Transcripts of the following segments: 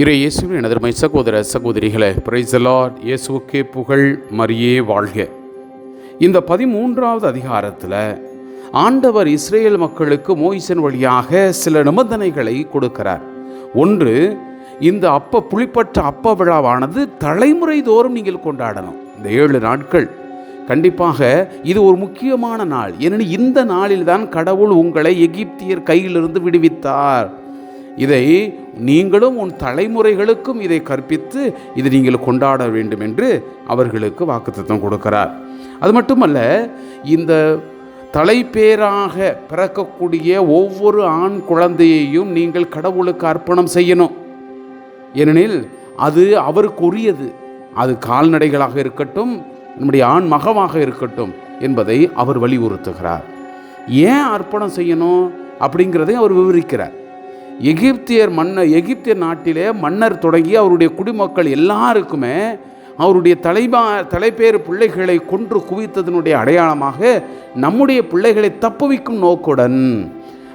இறை இயேசுவின் எனதருமை சகோதர சகோதரிகளே பிரைசலாட் இயேசுவுக்கே புகழ் மரியே வாழ்க. இந்த பதிமூன்றாவது அதிகாரத்தில் ஆண்டவர் இஸ்ரேல் மக்களுக்கு மோயிசன் வழியாக சில நிபந்தனைகளை கொடுக்கிறார். ஒன்று இந்த அப்ப புளிப்பட்ட அப்ப விழாவானது தலைமுறை தோறும் நீங்கள் கொண்டாடணும். இந்த ஏழு நாட்கள் கண்டிப்பாக இது ஒரு முக்கியமான நாள். ஏனெனில் இந்த நாளில்தான் கடவுள் உங்களை எகிப்தியர் கையிலிருந்து விடுவித்தார். இதை நீங்களும் உன் தலைமுறைகளுக்கும் இதை கற்பித்து இதை நீங்கள் கொண்டாட வேண்டும் என்று அவர்களுக்கு வாக்குத்தத்தம் கொடுக்கிறார். அது மட்டுமல்ல இந்த தலைப்பேராக பிறக்கக்கூடிய ஒவ்வொரு ஆண் குழந்தையையும் நீங்கள் கடவுளுக்கு அர்ப்பணம் செய்யணும். ஏனெனில் அது அவருக்குரியது. அது கால்நடைகளாக இருக்கட்டும் நம்முடைய ஆண் மகவாக இருக்கட்டும் என்பதை அவர் வலியுறுத்துகிறார். ஏன் அர்ப்பணம் செய்யணும் அப்படிங்கிறதை அவர் விவரிக்கிறார். எகிப்தியர் மன்னர் எகிப்தியர் நாட்டிலே மன்னர் தொடங்கி அவருடைய குடிமக்கள் எல்லாருக்குமே அவருடைய தலைமா தலைப்பேறு பிள்ளைகளை கொன்று குவித்ததனுடைய அடையாளமாக நம்முடைய பிள்ளைகளை தப்புவிக்கும் நோக்குடன்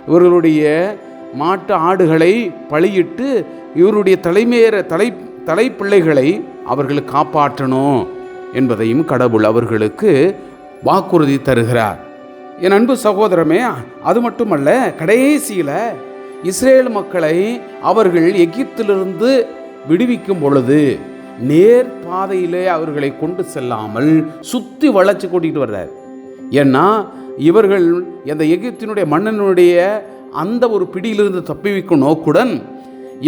இவர்களுடைய மாட்டு ஆடுகளை பழியிட்டு இவருடைய தலைமையேற தலை தலைப்பிள்ளைகளை அவர்கள் காப்பாற்றணும் என்பதையும் கடவுள் அவர்களுக்கு வாக்குறுதி தருகிறார். என் அன்பு சகோதரமே அது மட்டுமல்ல கடைசியில் இஸ்ரேல் மக்களை அவர்கள் எகிப்திலிருந்து விடுவிக்கும் பொழுது நேர் பாதையிலே அவர்களை கொண்டு செல்லாமல் சுற்றி வளைச்சு கூட்டிகிட்டு வர்றார். ஏன்னா இவர்கள் அந்த எகிப்தினுடைய மன்னனுடைய அந்த ஒரு பிடியிலிருந்து தப்பிவிக்கும் நோக்குடன்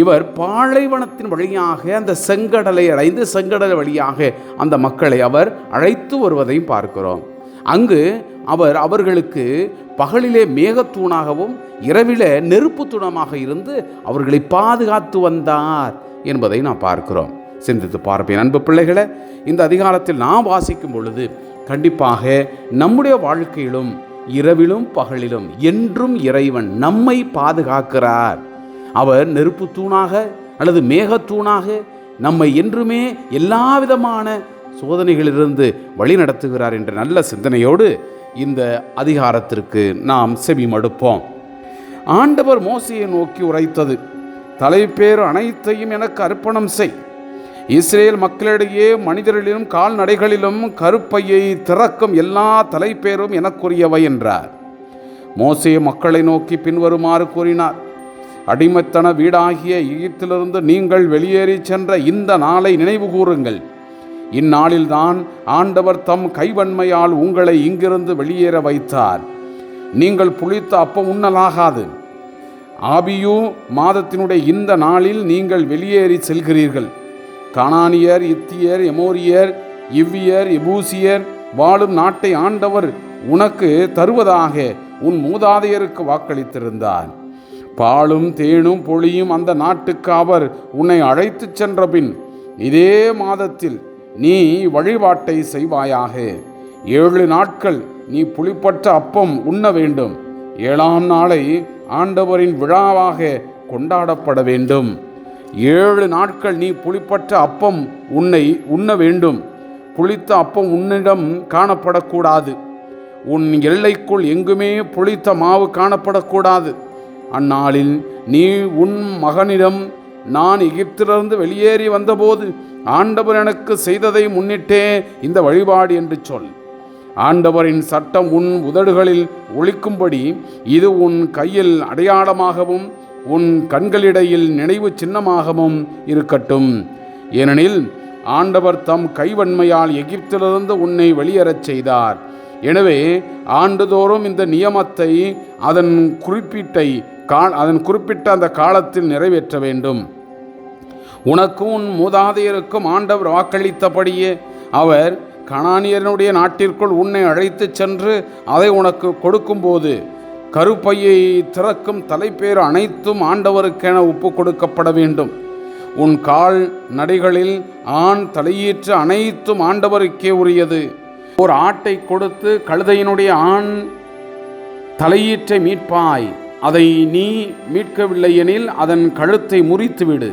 இவர் பாலைவனத்தின் வழியாக அந்த செங்கடலை அடைந்து செங்கடல் வழியாக அந்த மக்களை அவர் அழைத்து வருவதையும் பார்க்கிறோம். அங்கு அவர் அவர்களுக்கு பகலிலே மேகத்தூணாகவும் இரவிலே நெருப்பு தூணமாக இருந்து அவர்களை பாதுகாத்து வந்தார் என்பதை நாம் பார்க்கிறோம். சிந்தித்து பார்ப்பேன். அன்பு பிள்ளைகளை இந்த அதிகாரத்தில் நாம் வாசிக்கும் பொழுது கண்டிப்பாக நம்முடைய வாழ்க்கையிலும் இரவிலும் பகலிலும் என்றும் இறைவன் நம்மை பாதுகாக்கிறார். அவர் நெருப்பு தூணாக அல்லது மேகத்தூணாக நம்மை என்றுமே எல்லா விதமான சோதனைகளிலிருந்து வழி நடத்துகிறார் என்ற நல்ல சிந்தனையோடு இந்த அதிகாரத்திற்கு நாம் செவி மடுப்போம் ஆண்டவர் மோசையை நோக்கி உரைத்தது தலைப்பேர் அனைத்தையும் எனக்கு அர்ப்பணம் செய். இஸ்ரேல் மக்களிடையே மனிதர்களிலும் கால்நடைகளிலும் கருப்பையை திறக்கும் எல்லா தலைப்பேரும் எனக்குரியவை என்றார். மோசே மக்களை நோக்கி பின்வருமாறு கூறினார் அடிமைத்தன வீடாகிய எகிப்திலிருந்து நீங்கள் வெளியேறி சென்ற இந்த நாளை நினைவு கூறுங்கள். இந்நாளில்தான் ஆண்டவர் தம் கைவன்மையால் உங்களை இங்கிருந்து வெளியேற வைத்தார். நீங்கள் புளித்த அப்பம் உண்ணலாகாது. ஆபியூ மாதத்தினுடைய இந்த நாளில் நீங்கள் வெளியேறி செல்கிறீர்கள். கானானியர் இத்தியர் எமோரியர் இவ்வியர் எபூசியர் வாழும் நாட்டை ஆண்டவர் உனக்கு தருவதாக உன் மூதாதையருக்கு வாக்களித்திருந்தார். பாலும் தேனும் பொழியும் அந்த நாட்டுக்கு அவர் உன்னை அழைத்துச் சென்ற பின் இதே மாதத்தில் நீ வழிபாட்டை செய்வாயாக. ஏழு நாட்கள் நீ புளிப்பற்ற அப்பம் உண்ண வேண்டும். ஏழாம் நாளை ஆண்டவரின் விழாவாக கொண்டாடப்பட வேண்டும். ஏழு நாட்கள் நீ புளிப்பற்ற அப்பம் உன்னை உண்ண வேண்டும். புளித்த அப்பம் உன்னிடம் காணப்படக்கூடாது. உன் எல்லைக்குள் எங்குமே புளித்த மாவு காணப்படக்கூடாது. அந்நாளில் நீ உன் மகனிடம் நான் எகிப்திலிருந்து வெளியேறி வந்தபோது ஆண்டவர் எனக்கு செய்ததை முன்னிட்டே இந்த வழிபாடு என்று சொல். ஆண்டவரின் சட்டம் உன் உதடுகளில் ஒழிக்கும்படி இது உன் கையில் அடையாளமாகவும் உன் கண்களிடையில் நினைவு சின்னமாகவும் இருக்கட்டும். ஏனெனில் ஆண்டவர் தம் கைவன்மையால் எகிப்திலிருந்து உன்னை வெளியேறச் செய்தார். எனவே ஆண்டுதோறும் இந்த நியமத்தை அதன் குறிப்பிட்டை கா அதன் குறிப்பிட்ட அந்த காலத்தில் நிறைவேற்ற வேண்டும். உனக்கும் உன் மூதாதையருக்கும் ஆண்டவர் வாக்களித்தபடியே அவர் கணானியனுடைய நாட்டிற்குள் உன்னை அழைத்துச் சென்று அதை உனக்கு கொடுக்கும்போது கருப்பையை திறக்கும் தலைப்பேறு அனைத்தும் ஆண்டவருக்கென ஒப்பு கொடுக்கப்பட வேண்டும். உன் கால் நடைகளில் ஆண் தலையீற்று அனைத்தும் ஆண்டவருக்கே உரியது. ஒரு ஆட்டை கொடுத்து கழுதையினுடைய ஆண் தலையீற்றை மீட்பாய். அதை நீ மீட்கவில்லை எனில் அதன் கழுத்தை முறித்துவிடு.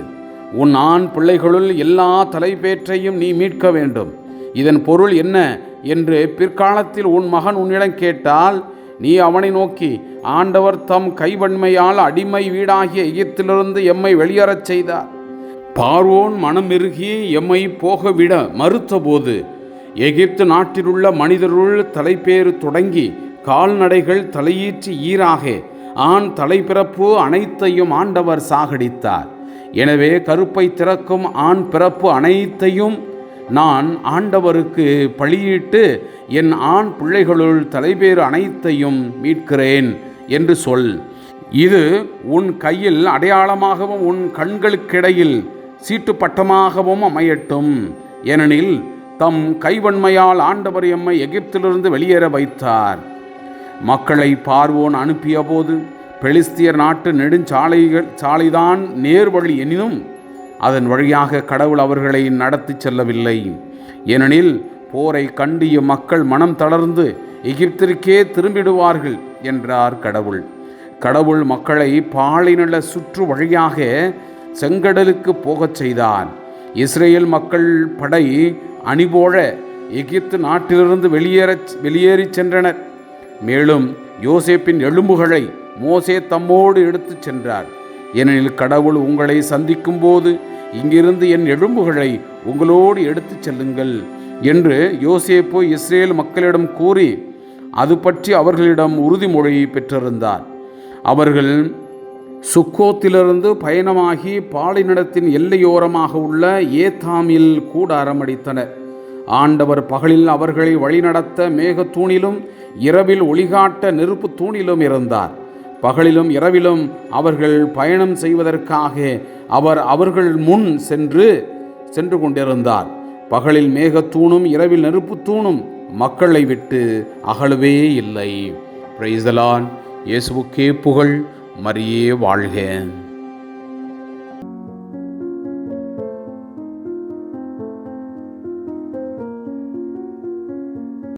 உன் ஆண் பிள்ளைகளுள் எல்லா தலைப்பேற்றையும் நீ மீட்க வேண்டும். இதன் பொருள் என்ன? என்று பிற்காலத்தில் உன் மகன் உன்னிடம் கேட்டால் நீ அவனை நோக்கி ஆண்டவர் தம் கைவன்மையால் அடிமை வீடாகிய எகிப்திலிருந்து எம்மை வெளியேறச் செய்தார். பார்வோன் மனமிருகி எம்மை போகவிட மறுத்தபோது எகிப்து நாட்டிலுள்ள மனிதருள் தலைப்பேறு தொடங்கி கால்நடைகள் தலையீற்று ஈராக ஆண் தலைப்பிறப்பு அனைத்தையும் ஆண்டவர் சாகடித்தார். எனவே கருப்பை திறக்கும் ஆண் பிறப்பு அனைத்தையும் நான் ஆண்டவருக்கு பழியிட்டு என் ஆண் பிள்ளைகளுள் தலைபேறு அனைத்தையும் மீட்கிறேன் என்று சொல். இது உன் கையில் அடையாளமாகவும் உன் கண்களுக்கிடையில் சீட்டு பட்டமாகவும் அமையட்டும். ஏனெனில் தம் கைவன்மையால் ஆண்டவர் எம்மை எகிப்திலிருந்து வெளியேற வைத்தார். மக்களை பார்வோன் அனுப்பிய போது பெலிஸ்தியர் நாட்டு நெடுஞ்சாலைகள் சாலைதான் நேர்வழி எனினும் அதன் வழியாக கடவுள் அவர்களை நடத்தி செல்லவில்லை. ஏனெனில் போரை கண்டிய மக்கள் மனம் தளர்ந்து எகிப்திற்கே திரும்பிடுவார்கள் என்றார் கடவுள். கடவுள் மக்களை பாலைநில சுற்று வழியாக செங்கடலுக்கு போகச் செய்தார். இஸ்ரேல் மக்கள் படை அணிபோழ எகிப்து நாட்டிலிருந்து வெளியேற வெளியேறிச் சென்றனர். மேலும் யோசேப்பின் எலும்புகளை மோசே தம்மோடு எடுத்துச் சென்றார். ஏனெனில் கடவுள் உங்களை சந்திக்கும் போது இங்கிருந்து என் எலும்புகளை உங்களோடு எடுத்துச் செல்லுங்கள் என்று யோசேப்பு இஸ்ரேல் மக்களிடம் கூறி அது பற்றி அவர்களிடம் உறுதிமொழி பெற்றிருந்தார். அவர்கள் சுக்கோத்திலிருந்து பயணமாகி பாலினிடத்தின் எல்லையோரமாக உள்ள ஏத்தாமில் கூடாரம் அடித்தனர். ஆண்டவர் பகலில் அவர்களை வழிநடத்த மேகத்தூணிலும் இரவில் ஒளிகாட்ட நெருப்பு தூணிலும் இருந்தார். பகலிலும் இரவிலும் அவர்கள் பயணம் செய்வதற்காக அவர் அவர்கள் முன் சென்று சென்று கொண்டிருந்தார். பகலில் மேகத்தூணும் இரவில் நெருப்பு தூணும் மக்களை விட்டு அகலவே இல்லை. பிரைசலான் இயேசுவுக்கே புகழ் மரியே வாழ்க.